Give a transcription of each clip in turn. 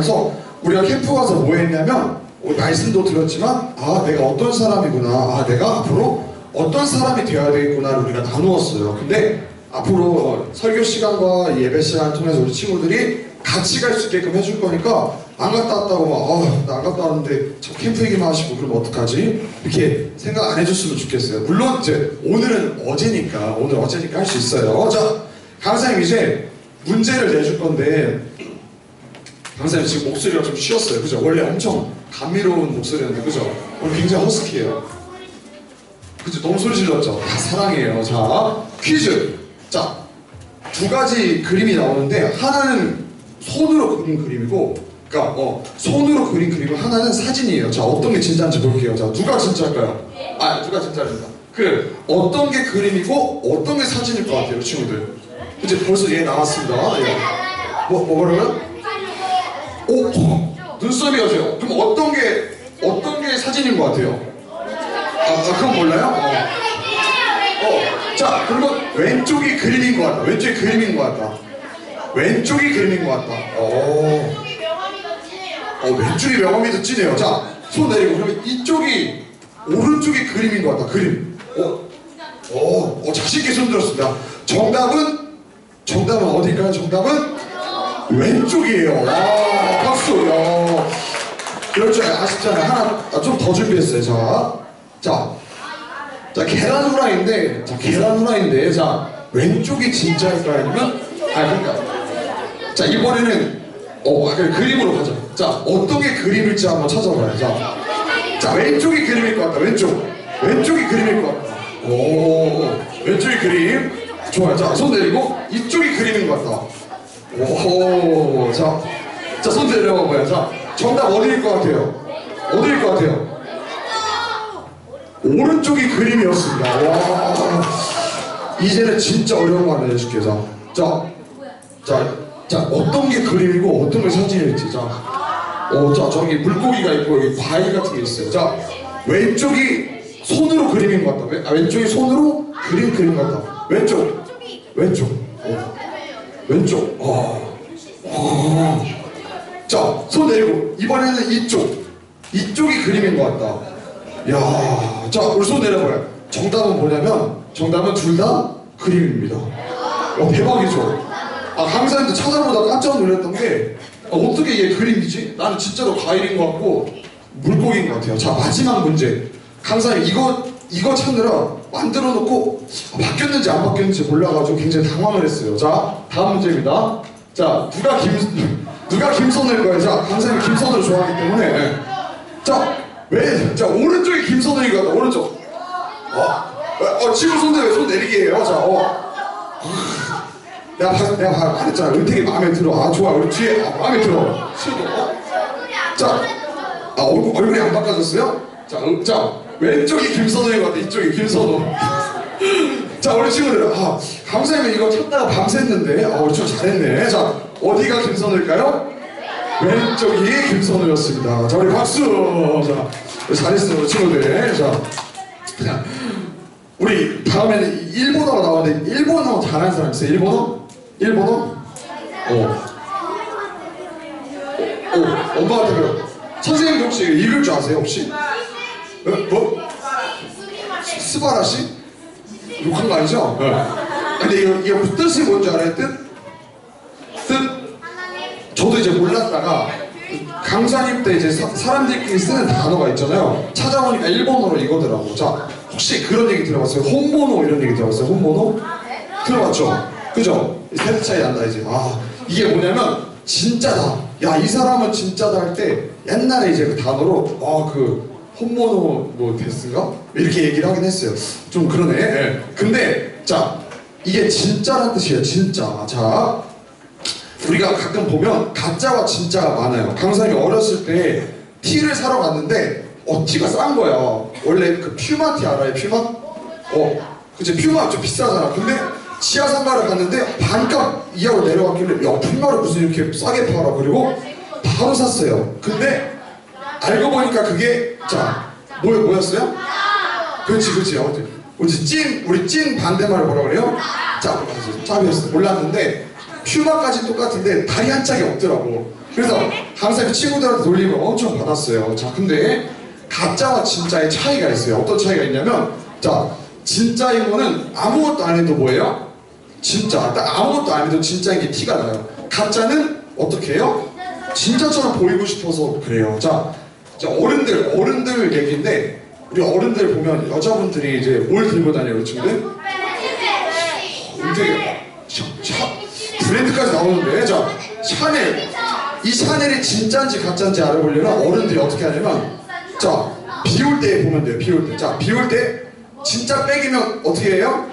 하면서 우리가 캠프 가서 뭐 했냐면 어, 말씀도 들었지만 아 내가 어떤 사람이구나. 아 내가 앞으로 어떤 사람이 되어야 되겠구나를 우리가 나누었어요. 근데 앞으로 어, 설교 시간과 이 예배 시간을 통해서 우리 친구들이 같이 갈 수 있게끔 해줄 거니까 안 갔다 왔다고 막아나 안 갔다 왔는데 저 캠프 얘기만 하시고 그럼 어떡하지? 이렇게 생각 안 해줬으면 좋겠어요. 물론 이제 오늘은 어제니까 오늘 어제니까 할 수 있어요. 자 강사님 이제 문제를 내줄 건데 강사님 지금 목소리가 좀 쉬었어요. 그죠? 원래 엄청 감미로운 목소리였는데 그죠? 오늘 굉장히 허스키해요. 그죠? 너무 소리 질렀죠? 다 사랑해요. 자 퀴즈! 자 두 가지 그림이 나오는데 하나는 손으로 그린 그림이고 그러니까 어 손으로 그린 그림이고 하나는 사진이에요. 자 어떤 게 진짜인지 볼게요. 자 누가 진짜일까요? 아 누가 진짜입니다. 그래 어떤 게 그림이고 어떤 게 사진일 것 같아요 친구들? 이제 벌써 얘 나왔습니다. 예. 뭐 뭐라고요 오 어, 눈썹이 어세요 그럼 어떤 게 어떤 게 사진인 것 같아요 아, 아 그건 몰라요 어. 어, 자, 그리고 왼쪽이 그림인 것 같다. 왼쪽이 그림인 것 같다. 왼쪽이 그림인 것 같다. 오, 어, 왼쪽이 명암이 더 진해요. 자, 손 내리고 그러면 이쪽이 오른쪽이 그림인 것 같다. 그림. 어, 어, 어 자신 있게 손 들었습니다. 정답은 정답은 어디일까요? 정답은 왼쪽이에요. 와, 박수. 야. 그럴 줄 아시잖아요. 하나 좀 더 준비했어요. 자, 자. 자 계란 후라이인데 자 계란 후라이인데 자 왼쪽이 진짜일까요 아니면 아 그러니까 자 이번에는 어 아까 그림으로 가자 자 어떤 게 그림일지 한번 찾아봐요 자, 자 왼쪽이 그림일 것 같다 왼쪽 왼쪽이 그림일 것 같다 오 왼쪽이 그림 좋아요 자 손 내리고 이쪽이 그림인 것 같다 오자자손 내려봐 봐요 자 정답 어디일 것 같아요 어디일 것 같아요 오른쪽이 그림이었습니다. 와. 이제는 진짜 어려운 거 알려줄게요. 자, 자, 자, 자, 어떤 게 그림이고 어떤 게 사진일지. 자, 어, 자, 저기 물고기가 있고 여기 과일 같은 게 있어요. 자, 왼쪽이 손으로 그림인 것 같다. 왼, 아, 왼쪽이 손으로 그림 그림 같다. 왼쪽, 왼쪽, 어, 왼쪽. 어, 어. 자, 손 내리고 이번에는 이쪽, 이쪽이 그림인 것 같다. 야, 자, 우리 손 내려봐요. 정답은 뭐냐면, 정답은 둘 다 그림입니다. 어, 대박이죠? 아, 강사님도 찾아보다 깜짝 놀랐던 게, 어, 어떻게 이게 그림이지? 나는 진짜로 과일인 것 같고, 물고기인 것 같아요. 자, 마지막 문제. 강사님, 이거, 이거 찾느라 만들어 놓고, 아, 바뀌었는지 안 바뀌었는지 몰라가지고 굉장히 당황을 했어요. 자, 다음 문제입니다. 자, 누가 김, 누가 김선을 거예요? 자, 강사님이 김선을 좋아하기 때문에. 예. 자, 왜? 자 오른쪽이 김선우인 것 같다 오른쪽 어? 어, 어 지금 손 내려 손 내리게 해요 자 어. 내가 봐, 내가 봐, 말했잖아 은택이 마음에 들어 아 좋아 우리 뒤에 아, 마음에 들어 시도 어? 자 아, 얼굴, 얼굴이 안 바꿔졌어요? 자, 음, 자 왼쪽이 김선우인 것 같아 이쪽이 김선우 자 우리 친구들 아 감사님은 이거 찾다가 밤샜는데 아 우리 친구 잘했네 자 어디가 김선우일까요? 왼쪽이 김선우였습니다. 자, 우리 박수! 자, 잘했어요, 우리 친구들. 자, 자, 우리 다음에는 일본어가 나오는데, 일본어 잘하는 사람 있어요? 일본어? 일본어? 어. 어, 엄마한테 그래. 선생님도 혹시 읽을 줄 아세요, 혹시? 어, 뭐? 스바라 씨? 욕한 거 아니죠? 네. 근데 이거, 이거 뜻이 뭔지 알아요, 뜻? 뜻? 저도 이제 몰랐다가 강사님 때 이제 사, 람들끼리 쓰는 단어가 있잖아요. 찾아보니까 일본어로 이거더라고. 자, 혹시 그런 얘기 들어봤어요? 홈모노 이런 얘기 들어봤어요? 홈모노? 들어봤죠? 그죠? 세대 차이 난다 이제. 아, 이게 뭐냐면 진짜다. 야, 이 사람은 진짜다 할 때 옛날에 이제 그 단어로 아, 그 홈모노 뭐 데스인가? 이렇게 얘기를 하긴 했어요. 좀 그러네. 예. 근데 자, 이게 진짜란 뜻이에요. 진짜. 자, 우리가 가끔 보면 가짜와 진짜가 많아요. 강사님이 어렸을 때 티를 사러 갔는데 어 티가 싼 거야. 원래 그 퓨마 티 알아요? 퓨마? 어, 그치 퓨마 좀 비싸잖아. 근데 지하 상가를 갔는데 반값 이하로 내려갔길래 야 퓨마를 무슨 이렇게 싸게 팔아 그리고 바로 샀어요. 근데 알고 보니까 그게 자 뭐, 뭐였어요? 그렇지 그렇지 아무튼 우리 찐 우리 찐 반대말을 뭐라 그래요? 짭 짭이었어 몰랐는데 퓨마까지 똑같은데 다리 한 짝이 없더라고. 그래서 강사님 친구들한테 놀림을 엄청 받았어요. 자, 근데 가짜와 진짜의 차이가 있어요. 어떤 차이가 있냐면, 자, 진짜인 거는 아무것도 안 해도 뭐예요? 진짜. 딱 아무것도 안 해도 진짜인 게 티가 나요. 가짜는 어떻게 해요? 진짜처럼 보이고 싶어서 그래요. 자, 자 어른들, 어른들 얘기인데, 우리 어른들 보면 여자분들이 이제 뭘 들고 다녀요? 굉장히 샤, 샤, 브랜드까지 나오는데 자 샤넬 이 샤넬이 진짜인지 가짜인지 알아보려면 어른들이 어떻게 하냐면 자 비 올 때 보면 돼요 비 올 때 자 비 올 때 진짜 백이면 어떻게 해요?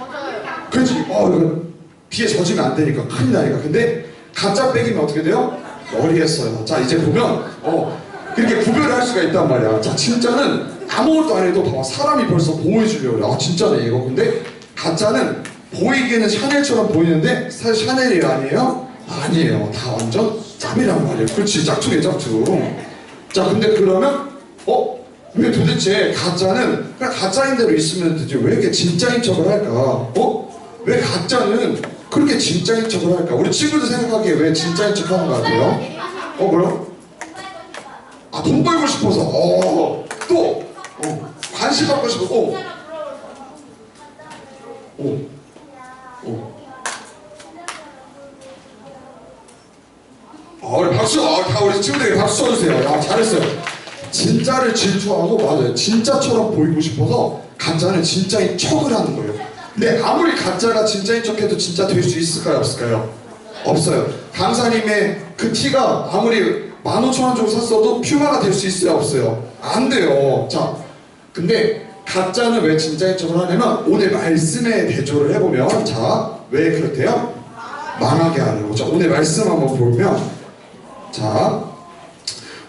그렇지 어 이거 비에 젖으면 안 되니까 큰일 나니까 근데 가짜 백이면 어떻게 돼요? 머리에 써요 자 이제 보면 어 이렇게 구별을 할 수가 있단 말이야 자 진짜는 아무것도 안 해도 봐봐 사람이 벌써 보여주려고 그래 아 진짜네 이거 근데 가짜는 보이기에는 샤넬처럼 보이는데 사실 샤넬이 아니에요? 아니에요. 다 완전 짭이란 말이에요. 그렇지 짝퉁이에요 짝퉁. 자 근데 그러면 어? 왜 도대체 가짜는 그냥 가짜인 대로 있으면 되지 왜 이렇게 진짜인 척을 할까? 어? 왜 가짜는 그렇게 진짜인 척을 할까? 우리 친구들 생각하기에 왜 진짜인 척 하는 것 같아요? 어 그럼? 아 돈 벌고 싶어서 어, 또 어, 관심 받고 싶어서 어, 어. 오. 아, 우리 박수, 아, 다 우리 친구들에게 박수 쳐주세요. 아, 잘했어요. 진짜를 질투하고, 맞아요. 진짜처럼 보이고 싶어서, 가짜는 진짜인 척을 하는 거예요. 근데 아무리 가짜가 진짜인 척해도 진짜 될 수 있을까요? 없을까요? 없어요. 강사님의 그 티가 아무리 만 오천 원 주고 샀어도 퓨마가 될 수 있어요? 없어요? 안 돼요. 자, 근데 가짜는 왜 진짜인 척을 하냐면 오늘 말씀에 대조를 해보면 자 왜 그렇대요? 망하게 하려고 자 오늘 말씀 한번 보면 자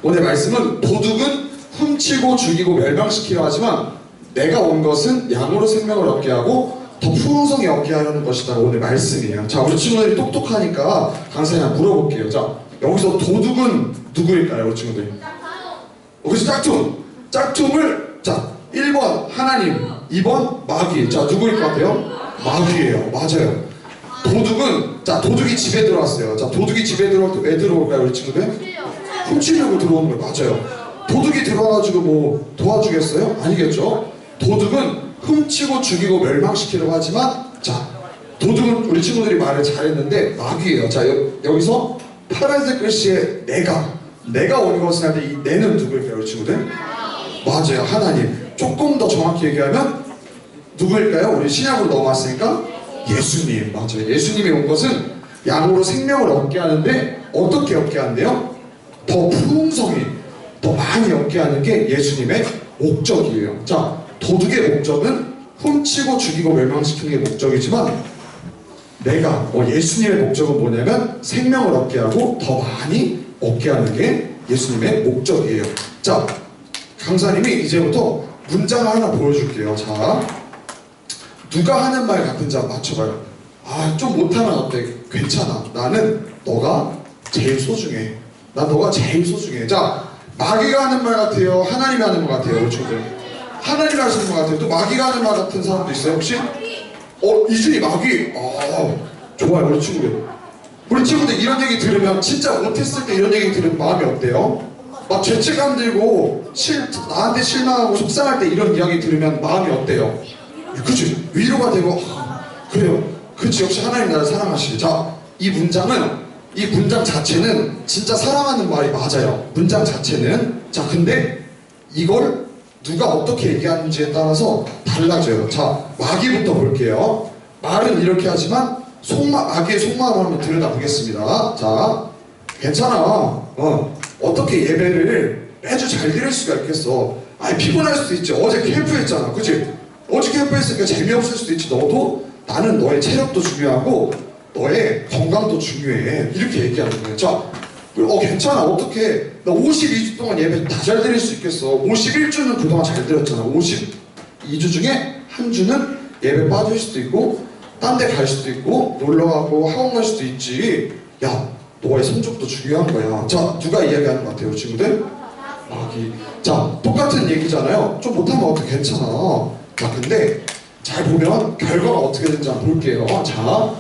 오늘 말씀은 도둑은 훔치고 죽이고 멸망시키려 하지만 내가 온 것은 양으로 생명을 얻게 하고 더 풍성히 얻게 하려는 것이다 오늘 말씀이에요 자 우리 친구들이 똑똑하니까 강사님 물어볼게요 자 여기서 도둑은 누구일까요 친구들? 어, 그래서 짝퉁. 짝퉁을 자 1번 하나님 2번 마귀. 자 누구일 것 같아요? 마귀예요. 맞아요. 도둑은 자 도둑이 집에 들어왔어요. 자 도둑이 집에 들어올 때 왜 들어올까요 우리 친구들? 훔치려고 들어오는 거예요. 맞아요. 도둑이 들어와가지고 뭐 도와주겠어요? 아니겠죠? 도둑은 훔치고 죽이고 멸망시키려고 하지만 자 도둑은 우리 친구들이 말을 잘했는데 마귀예요. 자 여, 여기서 파란색 글씨에 내가 내가 온 것을 할때 이 내는 누구일까요 친구들? 맞아요 하나님 조금 더 정확히 얘기하면 누구일까요? 우리 신약으로 넘어왔으니까 예수님 맞아요 예수님이 온 것은 양으로 생명을 얻게 하는데 어떻게 얻게 한대요? 더 풍성히 더 많이 얻게 하는 게 예수님의 목적이에요 자 도둑의 목적은 훔치고 죽이고 멸망시키는 게 목적이지만 내가 어, 예수님의 목적은 뭐냐면 생명을 얻게 하고 더 많이 얻게 하는 게 예수님의 목적이에요 자 강사님이 이제부터 문장을 하나 보여줄게요. 자, 누가 하는 말 같은지 한번 맞춰봐요. 아, 좀 못하면 어때? 괜찮아. 나는 너가 제일 소중해. 난 너가 제일 소중해. 자, 마귀가 하는 말 같아요? 하나님이 하는 말 같아요? 친구들? 하나님이 하시는 말 같아요? 또 마귀가 하는 말 같은 사람도 있어요, 혹시? 어, 이준이 마귀. 아, 좋아요, 우리 친구들. 우리 친구들 이런 얘기 들으면 진짜 못했을 때 이런 얘기 들으면 마음이 어때요? 막 죄책감 들고 실, 나한테 실망하고 속상할 때 이런 이야기 들으면 마음이 어때요? 그치 위로가 되고 아, 그래요 그치 역시 하나님 나를 사랑하시기 자이 문장은 이 문장 자체는 진짜 사랑하는 말이 맞아요 문장 자체는 자 근데 이걸 누가 어떻게 얘기하는지에 따라서 달라져요 자 마귀부터 볼게요 말은 이렇게 하지만 속마, 마귀의 속마음을 한번 들여다보겠습니다 자 괜찮아 어. 어떻게 예배를 매주 잘 드릴 수가 있겠어? 아니 피곤할 수도 있지. 어제 캠프했잖아, 그치? 어제 캠프했으니까 재미없을 수도 있지. 너도 나는 너의 체력도 중요하고 너의 건강도 중요해. 이렇게 얘기하는 거예요. 자, 어 괜찮아. 어떻게 나 52주 동안 예배 다 잘 드릴 수 있겠어. 51주는 그동안 잘 드렸잖아. 52주 중에 한 주는 예배 빠질 수도 있고 딴 데 갈 수도 있고 놀러 가고 학원 갈 수도 있지. 야, 너의 성적도 중요한 거야. 자, 누가 이야기하는 것 같아요, 친구들? 마귀. 자, 똑같은 얘기잖아요. 좀 못하면 어떻게 괜찮아. 자, 근데 잘 보면 결과가 어떻게 되는지 한번 볼게요. 자,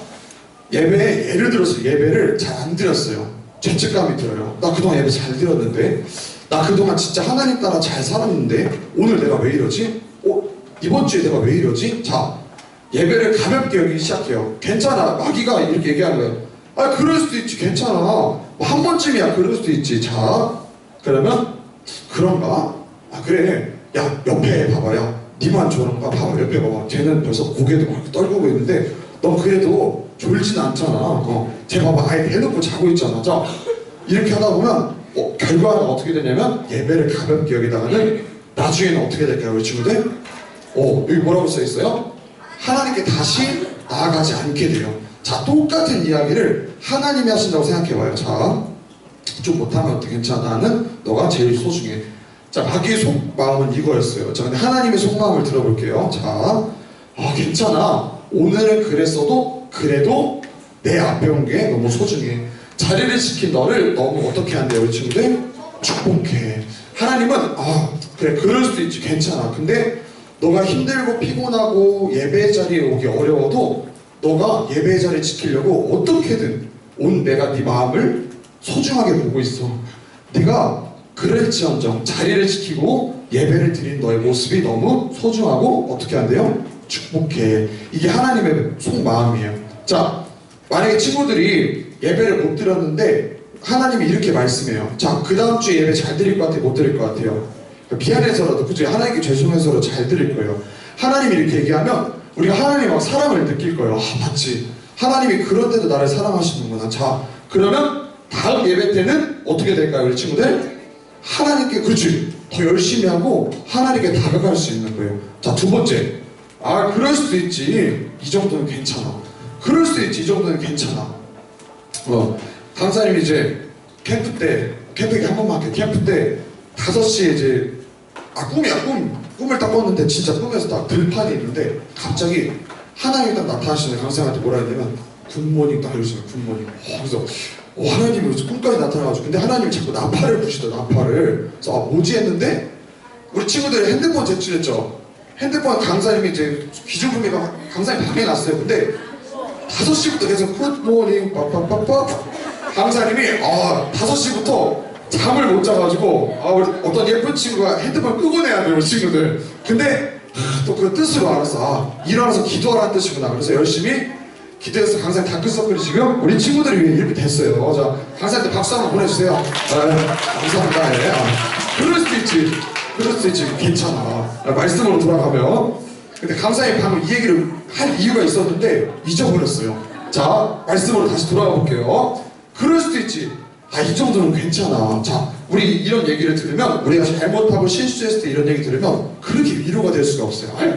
예배 예를 들어서 예배를 잘 안 드렸어요. 죄책감이 들어요. 나 그동안 예배 잘 드렸는데 나 그동안 진짜 하나님 따라 잘 살았는데 오늘 내가 왜 이러지? 어, 이번 주에 내가 왜 이러지? 자 예배를 가볍게 여기기 시작해요. 괜찮아. 마귀가 이렇게 얘기하는 거예요. 아 그럴 수도 있지. 괜찮아. 뭐 한 번쯤이야. 그럴 수도 있지. 자 그러면 그런가? 아 그래. 야 옆에 봐봐요. 니만 저런가? 봐봐 옆에 봐봐. 쟤는 벌써 고개도 막 떨구고 있는데 넌 그래도 졸진 않잖아. 어, 쟤 봐봐 아예 대놓고 자고 있잖아. 자 이렇게 하다 보면 어, 결과가 어떻게 되냐면 예배를 가볍게 여기다가는 나중에는 어떻게 될까요, 우리 친구들? 어 여기 뭐라고 써 있어요? 하나님께 다시 나아가지 않게 돼요. 자 똑같은 이야기를 하나님이 하신다고 생각해봐요. 자. 좀 못하면 괜찮아는 너가 제일 소중해. 자, 마귀의 속마음은 이거였어요. 자, 근데 하나님의 속마음을 들어볼게요. 자, 아, 괜찮아. 오늘은 그랬어도 그래도 내 앞에 온 게 너무 소중해. 자리를 지킨 너를 너무 어떻게 한대요, 우리 친구들? 축복해. 하나님은 아, 그래, 그럴 수도 있지. 괜찮아. 근데 너가 힘들고 피곤하고 예배 자리에 오기 어려워도 너가 예배 자리 지키려고 어떻게든 온 내가 네 마음을 소중하게 보고 있어. 네가 그럴지언정 자리를 지키고 예배를 드린 너의 모습이 너무 소중하고 어떻게 한대요? 축복해. 이게 하나님의 속마음이에요. 자, 만약에 친구들이 예배를 못 드렸는데 하나님이 이렇게 말씀해요. 자, 그 다음 주에 예배 잘 드릴 것 같아요? 못 드릴 것 같아요? 미안해서라도 그죠? 하나님께 죄송해서라도 잘 드릴 거예요. 하나님이 이렇게 얘기하면 우리가 하나님하고 사랑을 느낄 거예요. 아, 맞지. 하나님이 그런데도 나를 사랑하시는구나. 자, 그러면 다음 예배 때는 어떻게 될까요, 우리 친구들? 하나님께 그렇지 더 열심히 하고 하나님께 다가갈 수 있는 거예요. 자, 두 번째. 아, 그럴 수도 있지. 이 정도는 괜찮아. 그럴 수도 있지. 이 정도는 괜찮아. 어, 강사님이 이제 캠프 때, 캠프 한 번만 할게요. 캠프 때 5시에 이제, 아, 꿈이야, 꿈. 꿈을 딱 꿨는데 진짜 꿈에서 딱 들판이 있는데 갑자기 하나님이 딱 나타나시는 강사님한테 뭐라 했냐면 굿모닝 딱 이러시는 굿모닝. 어, 그래서 어, 하나님이 꿈까지 나타나가지고 근데 하나님이 자꾸 나팔을 부시더 나팔을 그래서 아 뭐지 했는데 우리 친구들이 핸드폰 제출했죠 핸드폰 강사님이 이제 기준품이가 강사님 방에 놨어요. 근데 5시부터 계속 굿모닝 빠빠빠빠 강사님이 아 5시부터 잠을 못 자가지고 아 우리 어떤 예쁜 친구가 핸드폰 끄고 내야 돼요 친구들. 근데 또 그 뜻으로 알았어 아 일어나서 기도하라는 뜻이구나. 그래서 열심히 기도해서 강사님 다크서클이 지금 우리 친구들이 위해 이렇게 됐어요. 자 강사님한테 박수 한번 보내주세요. 아, 감사합니다. 예. 아, 그럴 수도 있지 그럴 수도 있지 괜찮아. 아, 말씀으로 돌아가면. 근데 강사님 방금 이 얘기를 할 이유가 있었는데 잊어버렸어요. 자 말씀으로 다시 돌아가 볼게요. 그럴 수도 있지. 아 이 정도는 괜찮아. 자 우리 이런 얘기를 들으면 우리가 잘못하고 실수했을 때 이런 얘기 들으면 그렇게 위로가 될 수가 없어요. 아유,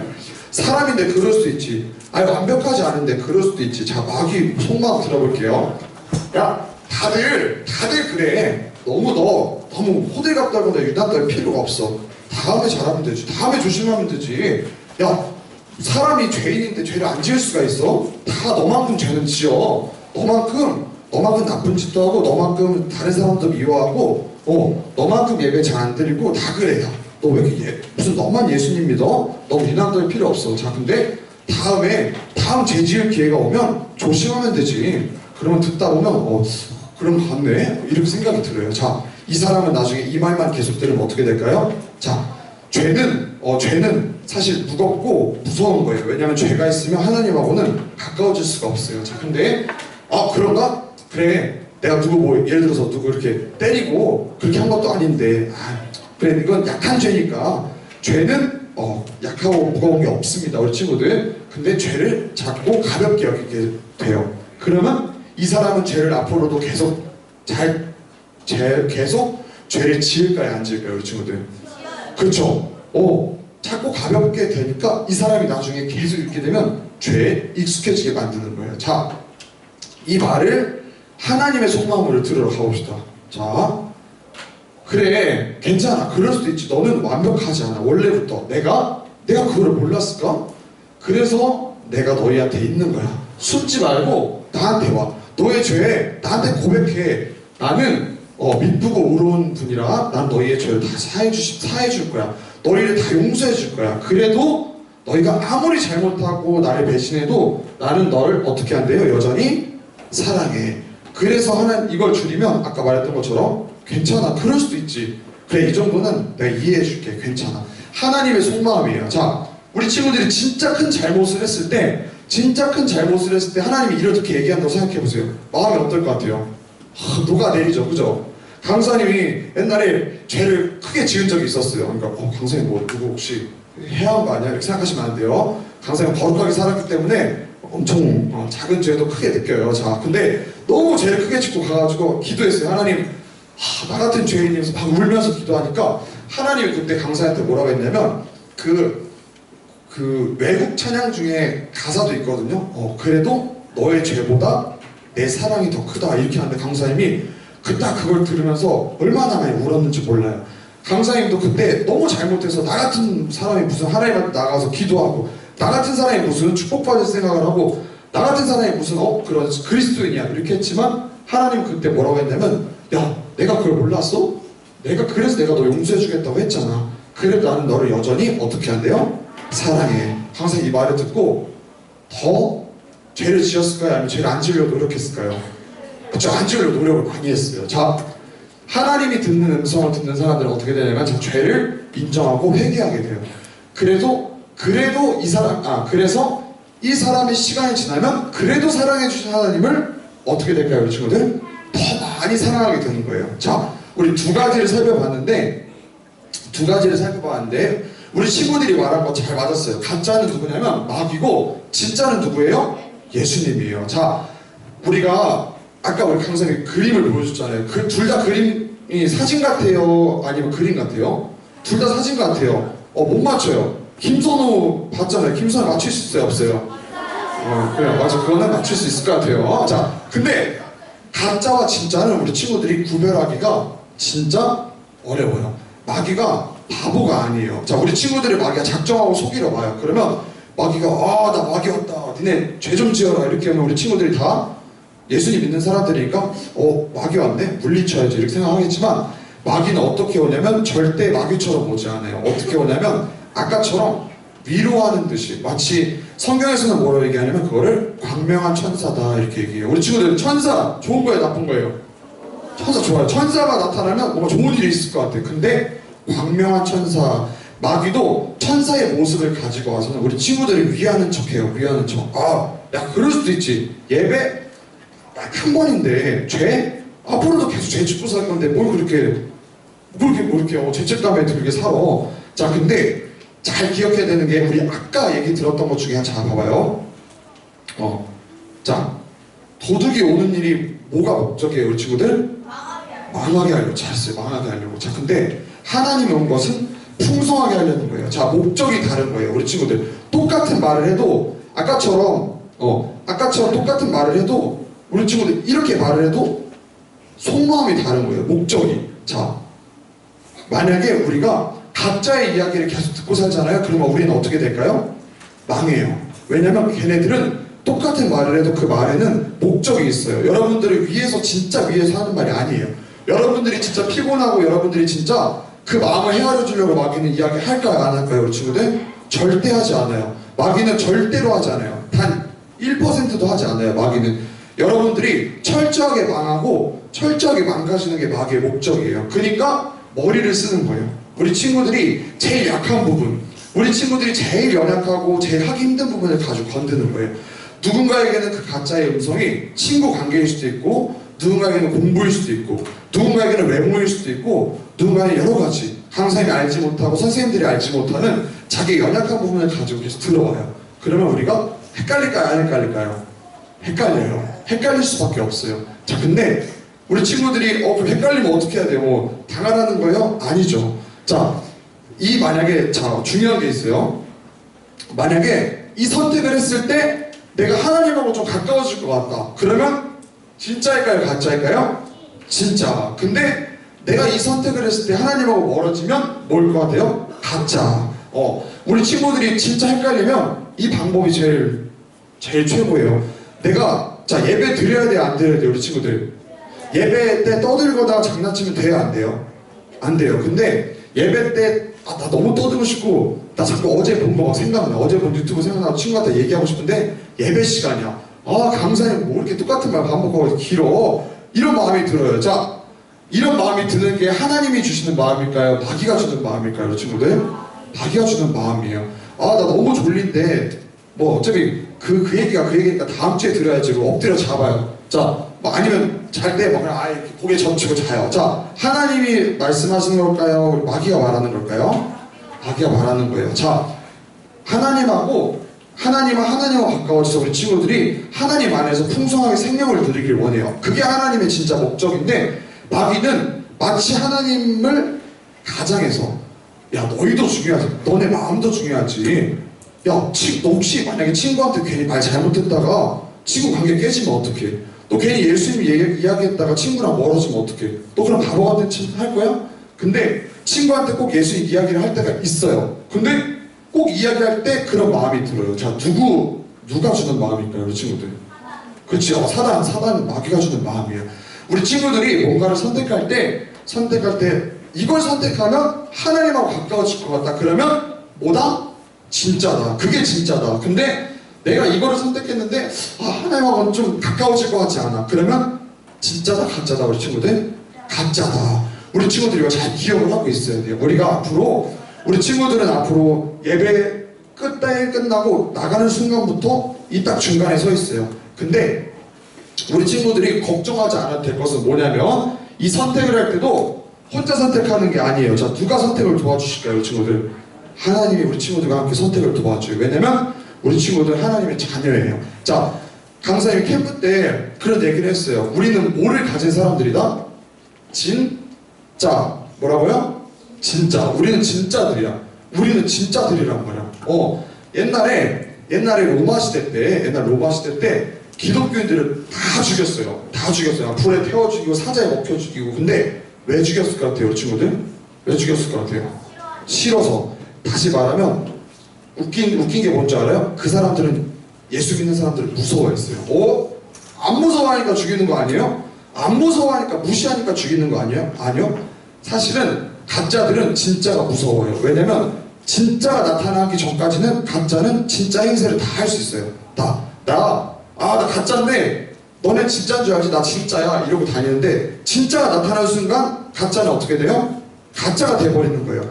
사람인데 그럴 수도 있지. 아유 완벽하지 않은데 그럴 수도 있지. 자 마귀 속마음 들어볼게요. 야 다들 다들 그래. 너무 너 너무 호들갑 떨거나 유난 떨 필요가 없어 다음에 잘하면 되지. 다음에 조심하면 되지. 야 사람이 죄인인데 죄를 안 지을 수가 있어? 다 너만큼 죄는 지어. 너만큼 너만큼 나쁜 짓도 하고 너만큼 다른 사람도 미워하고 어 너만큼 예배 잘 안 드리고 다 그래요. 너 왜 이렇게 예, 무슨 너만 예수님 믿어? 너떨 필요 없어. 자 근데 다음에 다음 죄 지을 기회가 오면 조심하면 되지. 그러면 듣다 보면 어 그럼 맞네? 이렇게 생각이 들어요. 자 이 사람은 나중에 이 말만 계속 들으면 어떻게 될까요? 자 죄는 어 죄는 사실 무겁고 무서운 거예요. 왜냐하면 죄가 있으면 하나님하고는 가까워질 수가 없어요. 자 근데 아 그런가? 그래. 내가 누구 뭐 예를 들어서 누구 이렇게 때리고 그렇게 한 것도 아닌데. 아, 그래. 이건 약한 죄니까 죄는 어, 약하고 무거운 게 없습니다. 우리 친구들. 근데 죄를 작고 가볍게 여기게 돼요. 그러면 이 사람은 죄를 앞으로도 계속 잘 죄, 계속 죄를 지을까요? 안 지을까요? 우리 친구들 그렇죠 어 작고 가볍게 되니까 이 사람이 나중에 계속 읽게 되면 죄에 익숙해지게 만드는 거예요 자 이 말을 하나님의 속마음으로 들으러 가봅시다. 자, 그래, 괜찮아. 그럴 수도 있지. 너는 완벽하지 않아. 원래부터. 내가, 내가 그거를 몰랐을까? 그래서 내가 너희한테 있는 거야. 숨지 말고 나한테 와. 너의 죄 나한테 고백해. 나는 어, 미쁘고 의로운 분이라 난 너희의 죄를 다 사해 주시 사해 줄 거야. 너희를 다 용서해 줄 거야. 그래도 너희가 아무리 잘못하고 나를 배신해도 나는 너를 어떻게 한대요? 여전히 사랑해. 그래서 하는 이걸 줄이면 아까 말했던 것처럼 괜찮아. 그럴 수도 있지. 그래 이 정도는 내가 이해해 줄게. 괜찮아. 하나님의 속마음이에요. 자, 우리 친구들이 진짜 큰 잘못을 했을 때, 진짜 큰 잘못을 했을 때 하나님이 이렇게 얘기한다고 생각해 보세요. 마음이 어떨 것 같아요? 하, 녹아내리죠, 그죠? 강사님이 옛날에 죄를 크게 지은 적이 있었어요. 그러니까 어, 강사님 뭐 누구 혹시 해야 한거 아니야? 이렇게 생각하시면 안 돼요. 강사님 거룩하게 살았기 때문에 엄청 어, 작은 죄도 크게 느껴요. 자, 근데 너무 죄를 크게 짓고 가가지고 기도했어요. 하나님, 하, 나 같은 죄인이면서 막 울면서 기도하니까 하나님이 그때 강사한테 뭐라고 했냐면 그, 그 외국 찬양 중에 가사도 있거든요. 어, 그래도 너의 죄보다 내 사랑이 더 크다. 이렇게 하는데 강사님이 그딱 그걸 들으면서 얼마나 많이 울었는지 몰라요. 강사님도 그때 너무 잘못해서 나 같은 사람이 무슨 하나님한테 나가서 기도하고 나 같은 사람이 무슨 축복받을 생각을 하고 나 같은 사람이 무슨 어 그런 그리스도인이야 이렇게 했지만 하나님 그때 뭐라고 했냐면 야 내가 그걸 몰랐어? 내가 그래서 내가 너 용서해주겠다고 했잖아. 그래도 나는 너를 여전히 어떻게 한대요? 사랑해. 항상 이 말을 듣고 더 죄를 지었을까요? 아니면 죄를 안 지으려고 노력했을까요? 지으려고 노력을 많이 했어요. 자, 하나님이 듣는 음성을 듣는 사람들은 어떻게 되냐면 자, 죄를 인정하고 회개하게 돼요. 그래도 그래도 이 사람 아 그래서 이 사람의 시간이 지나면 그래도 사랑해 주신 하나님을 어떻게 될까요, 우리 친구들? 더 많이 사랑하게 되는 거예요. 자, 우리 두 가지를 살펴봤는데 두 가지를 살펴봤는데 우리 친구들이 말한 거 잘 맞았어요. 가짜는 누구냐면 마귀고 진짜는 누구예요? 예수님이에요. 자, 우리가 아까 우리 강사님이 그림을 보여줬잖아요. 그, 둘 다 그림이 사진 같아요? 아니면 그림 같아요? 둘 다 사진 같아요. 어, 못 맞춰요. 김선우 봤잖아요. 김선우 맞출 수 있어요? 없어요? 어, 그래, 맞아. 그거는 맞출 수 있을 것 같아요. 자, 근데 가짜와 진짜는 우리 친구들이 구별하기가 진짜 어려워요. 마귀가 바보가 아니에요. 자, 우리 친구들이 마귀가 작정하고 속이려 봐요. 그러면 마귀가 아, 나 마귀 왔다. 니네 죄 좀 지어라. 이렇게 하면 우리 친구들이 다 예수님 믿는 사람들이니까 어, 마귀 왔네? 물리쳐야지. 이렇게 생각하겠지만 마귀는 어떻게 오냐면 절대 마귀처럼 오지 않아요. 어떻게 오냐면 아까처럼 위로하는 듯이 마치 성경에서는 뭐라고 얘기하냐면 그거를 광명한 천사다 이렇게 얘기해요. 우리 친구들 천사 좋은 거예요, 나쁜 거예요? 천사 좋아요. 천사가 나타나면 뭔가 좋은 일이 있을 것 같아. 근데 광명한 천사 마귀도 천사의 모습을 가지고 와서는 우리 친구들을 위하는 척해요. 위하는 척. 아, 야 그럴 수도 있지. 예배 딱 한 번인데 죄 앞으로도 계속 죄 짓고 살 건데 뭘 그렇게 뭘 이렇게 뭐 이렇게 어, 죄책감에 들게 살아. 자, 근데 잘 기억해야 되는 게 우리 아까 얘기 들었던 것 중에 자 봐봐요. 어, 자 도둑이 오는 일이 뭐가 목적이에요, 친구들? 망하게 하려고 잘했어요, 망하게 하려고. 자, 근데 하나님이 온 것은 풍성하게 하려는 거예요. 자, 목적이 다른 거예요, 우리 친구들. 똑같은 말을 해도 아까처럼 어, 아까처럼 똑같은 말을 해도 우리 친구들 이렇게 말을 해도 속마음이 다른 거예요, 목적이. 자, 만약에 우리가 각자의 이야기를 계속 듣고 살잖아요. 그러면 우리는 어떻게 될까요? 망해요. 왜냐면 걔네들은 똑같은 말을 해도 그 말에는 목적이 있어요. 여러분들을 위해서 진짜 위해서 하는 말이 아니에요. 여러분들이 진짜 피곤하고 여러분들이 진짜 그 마음을 헤아려 주려고 마귀는 이야기 할까요? 안 할까요? 우리 친구들? 절대 하지 않아요. 마귀는 절대로 하지 않아요. 단 1%도 하지 않아요. 마귀는. 여러분들이 철저하게 망하고 철저하게 망가지는 게 마귀의 목적이에요. 그러니까 머리를 쓰는 거예요. 우리 친구들이 제일 약한 부분, 우리 친구들이 제일 연약하고 제일 하기 힘든 부분을 가지고 건드는 거예요. 누군가에게는 그 가짜의 음성이 친구 관계일 수도 있고, 누군가에게는 공부일 수도 있고, 누군가에게는 외모일 수도 있고, 누군가는 여러 가지 강사님이 알지 못하고 선생님들이 알지 못하는 자기 연약한 부분을 가지고 계속 들어와요. 그러면 우리가 헷갈릴까요? 안 헷갈릴까요? 헷갈려요. 헷갈릴 수밖에 없어요. 자, 근데 우리 친구들이 어 그럼 헷갈리면 어떻게 해야 돼요? 뭐 당하라는 거예요? 아니죠. 자, 이 만약에 자 중요한 게 있어요. 만약에 이 선택을 했을 때 내가 하나님하고 좀 가까워질 것 같다. 그러면 진짜일까요? 가짜일까요? 진짜. 근데 내가 이 선택을 했을 때 하나님하고 멀어지면 뭘 것 같아요? 가짜. 어, 우리 친구들이 진짜 헷갈리면 이 방법이 제일 제일 최고예요. 내가 자 예배 드려야 돼요, 안 드려야 돼요, 우리 친구들? 예배 때 떠들거나 장난치면 돼요, 안 돼요? 안 돼요. 근데 예배 때, 아, 나 너무 떠들고 싶고, 나 자꾸 어제 본 거가 생각나. 어제 본 유튜브 생각나고 친구한테 얘기하고 싶은데, 예배 시간이야. 아 강사님 뭐 이렇게 똑같은 말 반복하고 길어 이런 마음이 들어요 자 이런 마음이 드는 게 하나님이 주시는 마음일까요 마귀가 주는 마음일까요 친구들 마귀가 주는 마음이에요 아 나 너무 졸린데 뭐 어차피 그, 그 얘기가 그 얘기니까 다음 주에 들어야지 뭐 엎드려 잡아요. 자 뭐 아니면 잘 때 막 그냥 아예 고개 젖히고 자요. 자 하나님이 말씀하시는 걸까요? 마귀가 말하는 걸까요? 마귀가 말하는 거예요. 자 하나님하고 하나님은 하나님과 가까워져서 우리 친구들이 하나님 안에서 풍성하게 생명을 누리길 원해요. 그게 하나님의 진짜 목적인데 마귀는 마치 하나님을 가장해서 야 너희도 중요하지. 너네 마음도 중요하지 야 치, 너 혹시 만약에 친구한테 괜히 말 잘못했다가 친구 관계 깨지면 어떡해 너 괜히 예수님 얘기, 이야기했다가 친구랑 멀어지면 어떡해 너 그럼 바보 같은 짓 할 거야? 근데 친구한테 꼭 예수님 이야기를 할 때가 있어요 근데 꼭 이야기할 때 그런 마음이 들어요. 자, 누구, 누가 주는 마음일까요, 우리 친구들? 그렇지, 어, 사단, 사단, 마귀가 주는 마음이에요. 우리 친구들이 뭔가를 선택할 때, 선택할 때, 이걸 선택하면 하나님하고 가까워질 것 같다. 그러면 뭐다? 진짜다. 그게 진짜다. 근데 내가 이거를 선택했는데, 아, 하나님하고는 좀 가까워질 것 같지 않아. 그러면 진짜다, 가짜다, 우리 친구들? 가짜다. 우리 친구들이 잘 기억을 하고 있어야 돼요. 우리가 앞으로 우리 친구들은 앞으로 예배 끝에 끝나고 나가는 순간부터 이 딱 중간에 서 있어요. 근데 우리 친구들이 걱정하지 않아도 될 것은 뭐냐면 이 선택을 할 때도 혼자 선택하는 게 아니에요. 자, 누가 선택을 도와주실까요, 친구들? 하나님이 우리 친구들과 함께 선택을 도와줘요. 왜냐면 우리 친구들 하나님의 자녀예요. 자, 강사님 캠프 때 그런 얘기를 했어요. 우리는 뭐를 가진 사람들이다? 진짜. 뭐라고요? 진짜 우리는 진짜들이야 우리는 진짜들이란 말이야 어 옛날에 옛날에 로마 시대 때 옛날 로마 시대 때 기독교인들을 다 죽였어요 다 죽였어요 불에 태워 죽이고 사자에 먹혀 죽이고 근데 왜 죽였을 것 같아요 친구들 왜 죽였을 것 같아요 싫어서 다시 말하면 웃긴 웃긴 게 뭔지 알아요 그 사람들은 예수 믿는 사람들을 무서워했어요 어? 안 무서워하니까 죽이는 거 아니에요 안 무서워하니까 무시하니까 죽이는 거 아니에요 아니요 사실은 가짜들은 진짜가 무서워요. 왜냐면 진짜가 나타나기 전까지는 가짜는 진짜 행세를 다 할 수 있어요. 나, 나, 아, 나 가짜인데 너네 진짜인 줄 알지? 나 진짜야. 이러고 다니는데 진짜가 나타나는 순간 가짜는 어떻게 돼요? 가짜가 돼버리는 거예요.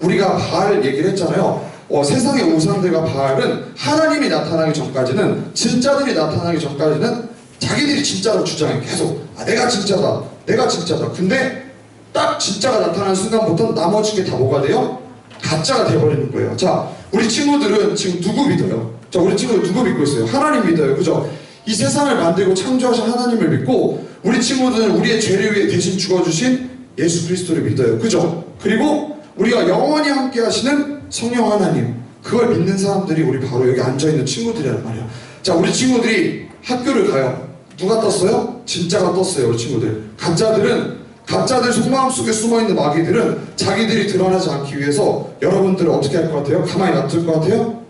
우리가 바알 얘기를 했잖아요. 어, 세상의 우상들과 바알은 하나님이 나타나기 전까지는 진짜들이 나타나기 전까지는 자기들이 진짜로 주장해 계속 아, 내가 진짜다 내가 진짜다 근데 딱 진짜가 나타나는 순간부터 나머지 게 다 뭐가 돼요? 가짜가 돼버리는 거예요. 자, 우리 친구들은 지금 누구 믿어요? 자, 우리 친구들 누구 믿고 있어요? 하나님 믿어요. 그죠? 이 세상을 만들고 창조하신 하나님을 믿고 우리 친구들은 우리의 죄를 위해 대신 죽어주신 예수 그리스도를 믿어요. 그죠? 그리고 우리가 영원히 함께 하시는 성령 하나님 그걸 믿는 사람들이 우리 바로 여기 앉아있는 친구들이란 말이야. 자, 우리 친구들이 학교를 가요. 누가 떴어요? 진짜가 떴어요. 우리 친구들. 가짜들은 가짜들 속마음 속에 숨어있는 마귀들은 자기들이 드러나지 않기 위해서 여러분들을 어떻게 할 것 같아요? 가만히 놔둘 것 같아요?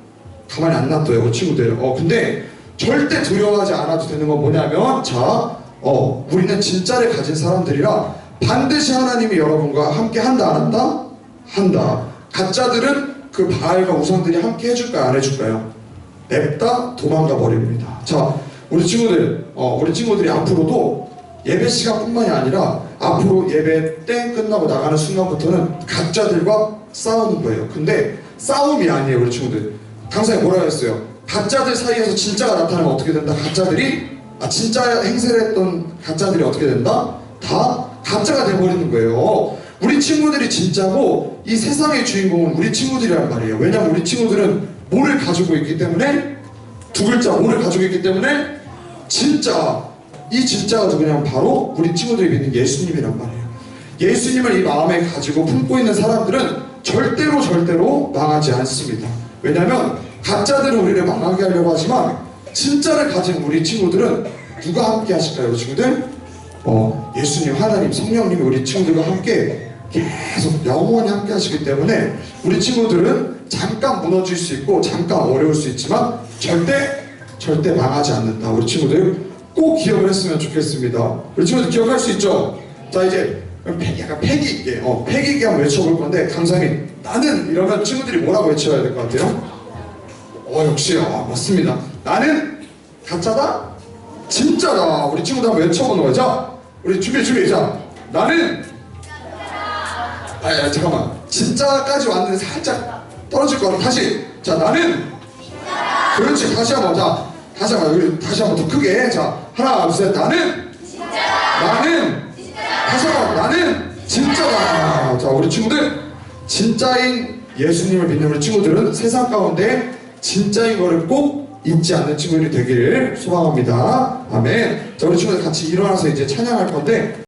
가만히 안 놔둬요, 그 친구들. 어, 근데 절대 두려워하지 않아도 되는 건 뭐냐면, 자, 어, 우리는 진짜를 가진 사람들이라 반드시 하나님이 여러분과 함께 한다, 안 한다? 한다. 가짜들은 그 바알과 우상들이 함께 해줄까요, 안 해줄까요? 냅다 도망가 버립니다. 자, 우리 친구들, 어, 우리 친구들이 앞으로도 예배 시간뿐만이 아니라 앞으로 예배 땡 끝나고 나가는 순간부터는 가짜들과 싸우는 거예요. 근데 싸움이 아니에요, 우리 친구들. 강사님 뭐라 했어요? 가짜들 사이에서 진짜가 나타나면 어떻게 된다? 가짜들이 아 진짜 행세를 했던 가짜들이 어떻게 된다? 다 가짜가 돼버리는 거예요. 우리 친구들이 진짜고 이 세상의 주인공은 우리 친구들이란 말이에요. 왜냐면 우리 친구들은 뭐를 가지고 있기 때문에 두 글자 뭐를 가지고 있기 때문에 진짜 이 진짜가 누구냐면 바로 우리 친구들이 믿는 예수님이란 말이에요. 예수님을 이 마음에 가지고 품고 있는 사람들은 절대로 절대로 망하지 않습니다. 왜냐하면 가짜들은 우리를 망하게 하려고 하지만 진짜를 가진 우리 친구들은 누가 함께 하실까요, 친구들? 어, 예수님, 하나님, 성령님이 우리 친구들과 함께 계속 영원히 함께 하시기 때문에 우리 친구들은 잠깐 무너질 수 있고 잠깐 어려울 수 있지만 절대 절대 망하지 않는다. 우리 친구들 꼭 기억을 했으면 좋겠습니다. 우리 친구들 기억할 수 있죠? 자 이제 패- 약간 패기 있게 어, 패기 있게 한번 외쳐볼 건데 강사님 나는 이러면 친구들이 뭐라고 외쳐야 될 것 같아요? 어 역시 아, 맞습니다. 나는 가짜다? 진짜다. 우리 친구들 한번 외쳐보는. 자, 우리 준비 준비. 자, 나는 아, 야, 잠깐만. 진짜까지 왔는데 살짝 떨어질 거 같아. 다시. 자, 나는 그렇지. 다시 한번. 자, 다시 한번. 우리 다시 한번 더 크게. 자, 하나, 둘, 셋. 나는 나는 다시 한번. 나는 진짜다. 자, 우리 친구들 진짜인 예수님을 믿는 우리 친구들은 세상 가운데 진짜인 거를 꼭 잊지 않는 친구들이 되기를 소망합니다. 아멘. 자, 우리 친구들 같이 일어나서 이제 찬양할 건데